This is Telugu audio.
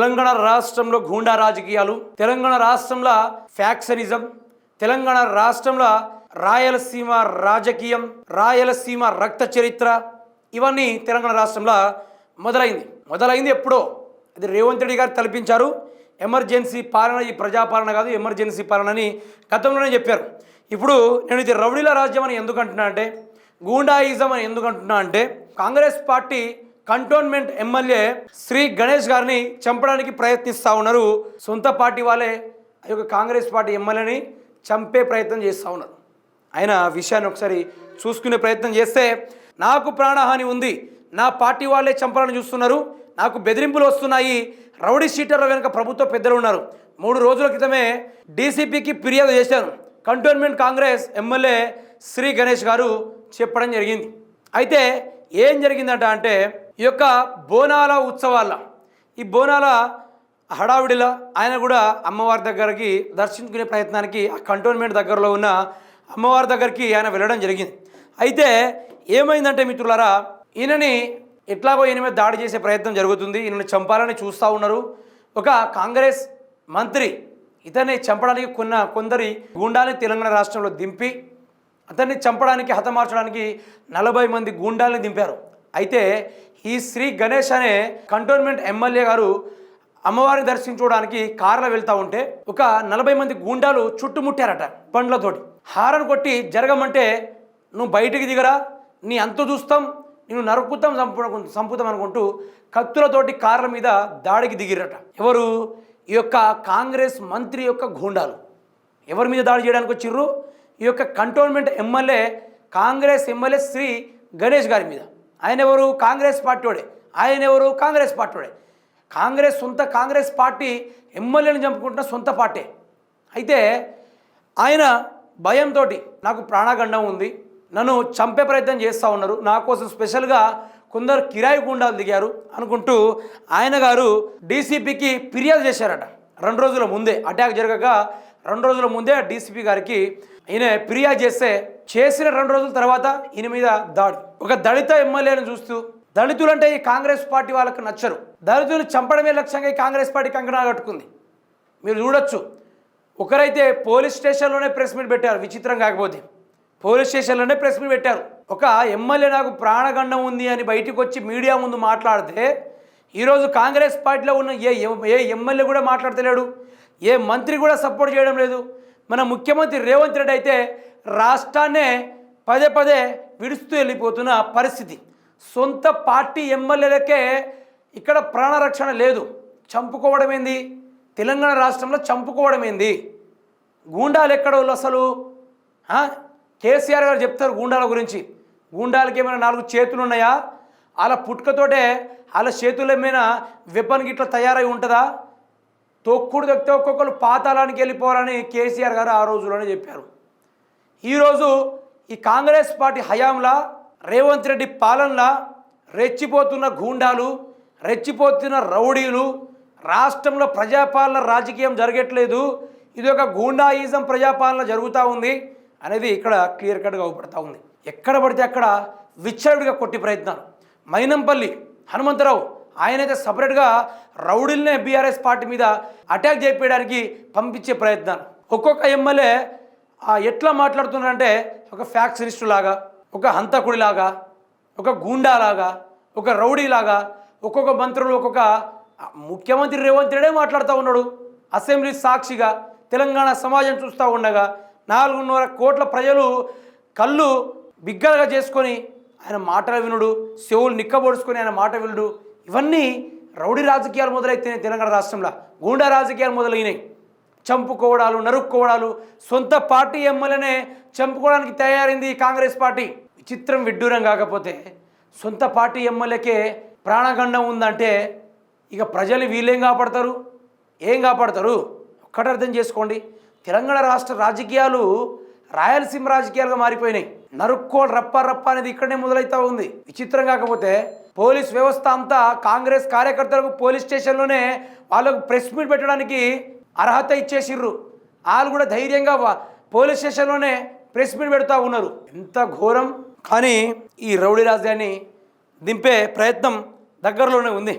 తెలంగాణ రాష్ట్రంలో గూండా రాజకీయాలు తెలంగాణ రాష్ట్రంలో ఫ్యాక్షనిజం తెలంగాణ రాష్ట్రంలో రాయలసీమ రాజకీయం రాయలసీమ రక్త చరిత్ర ఇవన్నీ తెలంగాణ రాష్ట్రంలో మొదలైంది. మొదలైంది ఎప్పుడో? అది రేవంత్ రెడ్డి గారు తలపించారు. ఎమర్జెన్సీ పాలన ఈ ప్రజాపాలన కాదు ఎమర్జెన్సీ పాలన అని గతంలోనే చెప్పారు. ఇప్పుడు నేను ఇది రౌడీల రాజ్యం అని ఎందుకు అంటున్నా అంటే గూండాయిజం అని ఎందుకు అంటున్నా అంటే Congress party cantonment MLA Shri Ganesh గారిని చంపడానికి ప్రయత్నిస్తూ ఉన్నారు. సొంత పార్టీ వాళ్ళే ఆ యొక్క కాంగ్రెస్ పార్టీ ఎమ్మెల్యేని చంపే ప్రయత్నం చేస్తూ ఉన్నారు. ఆయన విషయాన్ని ఒకసారి చూసుకునే ప్రయత్నం చేస్తే నాకు ప్రాణహాని ఉంది నా పార్టీ వాళ్ళే చంపాలని చూస్తున్నారు నాకు బెదిరింపులు వస్తున్నాయి రౌడీ షీటర్ల వెనుక ప్రభుత్వ పెద్దలు ఉన్నారు. మూడు రోజుల క్రితమే డీసీపీకి ఫిర్యాదు చేశాను. కంటోన్మెంట్ కాంగ్రెస్ ఎమ్మెల్యే శ్రీ గణేష్ గారు చెప్పడం జరిగింది. అయితే ఏం జరిగిందంట అంటే ఈ యొక్క బోనాల ఉత్సవాల ఈ బోనాల హడావిడిలో ఆయన కూడా అమ్మవారి దగ్గరికి దర్శించుకునే ప్రయత్నానికి ఆ కంటోన్మెంట్ దగ్గరలో ఉన్న అమ్మవారి దగ్గరికి ఆయన వెళ్ళడం జరిగింది. అయితే ఏమైందంటే మిత్రులారా ఈయనని ఎట్లాగో ఈయన మీద దాడి చేసే ప్రయత్నం జరుగుతుంది. ఈయనని చంపాలని చూస్తూ ఉన్నారు. ఒక కాంగ్రెస్ మంత్రి ఇతన్ని చంపడానికి కొన్న కొందరి గూండాని తెలంగాణ రాష్ట్రంలో దింపి అతన్ని చంపడానికి హతమార్చడానికి నలభై మంది గూండాల్ని దింపారు. అయితే ఈ శ్రీ గణేష్ అనే కంటోన్మెంట్ ఎమ్మెల్యే గారు అమ్మవారిని దర్శించుకోవడానికి కారులో వెళ్తూ ఉంటే ఒక నలభై మంది గూండాలు చుట్టుముట్టారట బండ్లతోటి. హారన్ కొట్టి జరగమంటే నువ్వు బయటికి దిగరా నీ అంత చూస్తాం నేను నరుకుతాం సంపు సంపుతాం అనుకుంటూ కత్తులతోటి కార్ల మీద దాడికి దిగిరట. ఎవరు? ఈ యొక్క కాంగ్రెస్ మంత్రి యొక్క గూండాలు. ఎవరి మీద దాడి చేయడానికి వచ్చిర్రు? ఈ యొక్క cantonment MLA Congress MLA Shri Ganesh గారి మీద. ఆయన ఎవరు? కాంగ్రెస్ పార్టీ వాడే. ఆయన ఎవరు? కాంగ్రెస్ పార్టీ వాడే. కాంగ్రెస్ సొంత కాంగ్రెస్ పార్టీ ఎమ్మెల్యేని చంపుకుంటున్న సొంత పార్టీ. అయితే ఆయన భయంతో నాకు ప్రాణగండం ఉంది. నన్ను చంపే ప్రయత్నం చేస్తూ ఉన్నారు. నా కోసం స్పెషల్గా కొందరు కిరాయి గుండాలు దిగారు అనుకుంటూ ఆయన గారు డీసీపీకి ఫిర్యాదు చేశారట. రెండు రోజుల ముందే అటాక్ జరగక రెండు రోజుల ముందే డీసీపీ గారికి ఈయన ఫిర్యాదు చేస్తే చేసిన రెండు రోజుల తర్వాత ఈయన మీద దాడి. ఒక దళిత ఎమ్మెల్యేను చూస్తూ దళితులు అంటే ఈ కాంగ్రెస్ పార్టీ వాళ్ళకు నచ్చరు. దళితులు చంపడమే లక్ష్యంగా ఈ కాంగ్రెస్ పార్టీ కంకణాలు కట్టుకుంది. మీరు చూడొచ్చు. ఒకరైతే పోలీస్ స్టేషన్లోనే ప్రెస్ మీట్ పెట్టారు విచిత్రం కాకపోతే. పోలీస్ స్టేషన్లోనే ప్రెస్ మీట్ పెట్టారు. ఒక ఎమ్మెల్యే నాకు ప్రాణగండం ఉంది అని బయటకు వచ్చి మీడియా ముందు మాట్లాడితే ఈరోజు కాంగ్రెస్ పార్టీలో ఉన్న ఏ ఏ ఎమ్మెల్యే కూడా మాట్లాడతలేడు. ఏ మంత్రి కూడా సపోర్ట్ చేయడం లేదు. మన ముఖ్యమంత్రి రేవంత్ రెడ్డి అయితే రాష్ట్రాన్నే పదే పదే విడుస్తూ వెళ్ళిపోతున్న పరిస్థితి. సొంత పార్టీ ఎమ్మెల్యేలకే ఇక్కడ ప్రాణరక్షణ లేదు. చంపుకోవడం ఏంది? తెలంగాణ రాష్ట్రంలో చంపుకోవడం ఏంది? గూండాలు ఎక్కడ వాళ్ళు అసలు? కేసీఆర్ గారు చెప్తారు గూండాల గురించి. గూండాలకి ఏమైనా నాలుగు చేతులు ఉన్నాయా? వాళ్ళ పుట్టుకతోటే వాళ్ళ చేతులు ఏమైనా వెపన్ గిట్ల తయారై ఉంటుందా? తొక్కుడు తొక్కితే ఒక్కొక్కరు పాతాళానికి వెళ్ళిపోవాలని కేసీఆర్ గారు ఆ రోజులోనే చెప్పారు. ఈరోజు ఈ కాంగ్రెస్ పార్టీ హయాంలా రేవంత్ రెడ్డి పాలనలా రెచ్చిపోతున్న గూండాలు రెచ్చిపోతున్న రౌడీలు రాష్ట్రంలో ప్రజాపాలన రాజకీయం జరగట్లేదు ఇది ఒక గూండాయిజం ప్రజాపాలన జరుగుతూ ఉంది అనేది ఇక్కడ క్లియర్ కట్గా అవుపడతా ఉంది. ఎక్కడ పడితే అక్కడ విచ్చరుడిగా కొట్టి ప్రయత్నాలు. మైనంపల్లి హనుమంతరావు ఆయనైతే సపరేట్గా రౌడీలనే బీఆర్ఎస్ పార్టీ మీద అటాక్ చేయడానికి పంపించే ప్రయత్నాలు ఒక్కొక్క ఎమ్మెల్యే ఎట్లా మాట్లాడుతున్నారంటే ఒక ఫ్యాక్షనిస్టు లాగా ఒక హంతకుడిలాగా ఒక గూండాలాగా ఒక రౌడీలాగా ఒక్కొక్క మంత్రులు ఒక్కొక్క ముఖ్యమంత్రి రేవంత్ రెడ్డే మాట్లాడుతూ ఉన్నాడు. అసెంబ్లీ సాక్షిగా తెలంగాణ సమాజం చూస్తూ ఉండగా నాలుగున్నర కోట్ల ప్రజలు కళ్ళు బిగ్గరగా చేసుకొని ఆయన మాటలు వినుడు చెవులు నిక్కబొడుచుకొని ఆయన మాట వినుడు ఇవన్నీ రౌడీ రాజకీయాలు మొదలైతే తెలంగాణ రాష్ట్రంలో గూండా రాజకీయాలు మొదలైనాయి. చంపుకోవడాలు నరుక్కోవడాలు సొంత పార్టీ ఎమ్మెల్యేనే చంపుకోవడానికి తయారైంది కాంగ్రెస్ పార్టీ. విచిత్రం విడ్డూరం కాకపోతే సొంత పార్టీ ఎమ్మెల్యేకే ప్రాణగండం ఉందంటే ఇక ప్రజలు వీళ్ళేం కాపాడతారు? ఏం కాపాడతారు? ఒక్కటి అర్థం చేసుకోండి. తెలంగాణ రాష్ట్ర రాజకీయాలు రాయలసీమ రాజకీయాలుగా మారిపోయినాయి. నరుక్కో రప్ప రప్ప అనేది ఇక్కడనే మొదలవుతా ఉంది. విచిత్రం కాకపోతే పోలీస్ వ్యవస్థ అంతా కాంగ్రెస్ కార్యకర్తలకు పోలీస్ స్టేషన్లోనే వాళ్ళకు ప్రెస్ మీట్ పెట్టడానికి అర్హత ఇచ్చేసిర్రు. వాళ్ళు కూడా ధైర్యంగా పోలీస్ స్టేషన్లోనే ప్రెస్ మీట్ పెడతా ఉన్నారు. ఎంత ఘోరం. కానీ ఈ రౌడీ రాజ్యాన్ని దింపే ప్రయత్నం దగ్గరలోనే ఉంది.